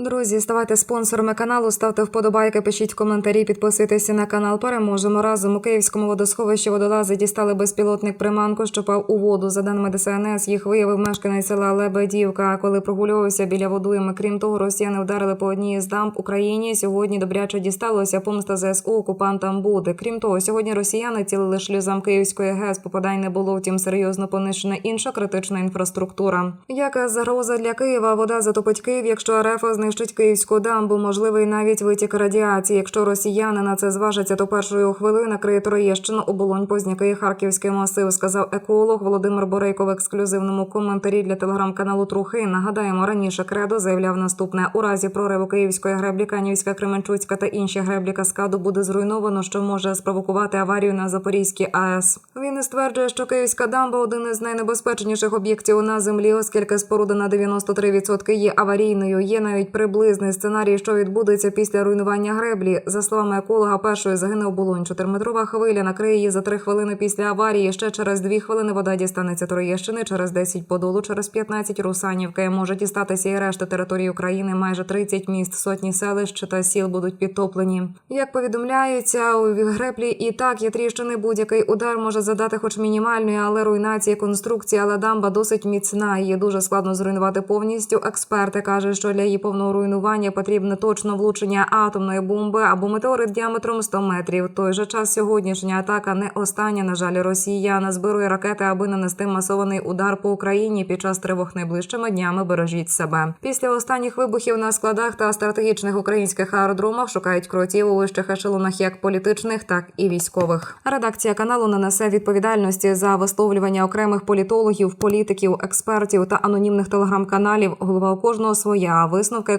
Друзі, ставайте спонсорами каналу, ставте вподобайки, пишіть коментарі, підписуйтеся на канал. Переможемо разом. У київському водосховищі водолази дістали безпілотник приманку, що пав у воду. За даними ДСНС, їх виявив мешканець села Лебедівка. Коли прогулювався біля водойми. Крім того, росіяни вдарили по одній з дамб Україні. Сьогодні добряче дісталося помста ЗСУ окупантам буде. Крім того, сьогодні росіяни цілили шлюзам Київської ГЕС. Попадань не було, втім серйозно понищена інша критична інфраструктура. Яка загроза для Києва? Вода затопить Київ, якщо РФ знищить київську дамбу. Можливий навіть витік радіації. Якщо росіяни на це зважаться, то першої хвилини накриє Троєщину, оболонь, Позняки, Харківський масив, сказав еколог Володимир Борейко в ексклюзивному коментарі для телеграм-каналу Трухи. Нагадаємо, раніше Кредо заявляв наступне: у разі прориву Київської греблі, Канівська, Кременчуцька та інші греблі каскаду буде зруйновано, що може спровокувати аварію на Запорізькій АЕС. Він стверджує, що Київська дамба один із найнебезпечніших об'єктів на землі, оскільки споруда на 93% є аварійною. Є навіть приблизний сценарій, що відбудеться після руйнування греблі. За словами еколога, першою загине оболонь. Чотириметрова хвиля накриє її за три хвилини після аварії. Ще через дві хвилини вода дістанеться Троєщини, через 10 Подолу, через 15 Русанівки. Може дістатися і решта території України. Майже 30 міст, сотні селищ та сіл будуть підтоплені. Як повідомляється, у греблі і так є тріщини. Будь-який удар може задати, хоч мінімальної, але руйнації конструкції. Але дамба досить міцна. Її дуже складно зруйнувати повністю. Експерти кажуть, що для її повного руйнування потрібне точно влучення атомної бомби або метеорит діаметром 100 метрів. Той же час сьогоднішня атака не остання. На жаль, Росія назбирує ракети, аби нанести масований удар по Україні під час тривог найближчими днями. Бережіть себе. Після останніх вибухів на складах та стратегічних українських аеродромах шукають кротів у вищих ешелонах як політичних, так і військових. Редакція каналу не несе відповідальності за висловлювання окремих політологів, політиків, експертів та анонімних телеграм-каналів. Голова у кожного своя. Висновки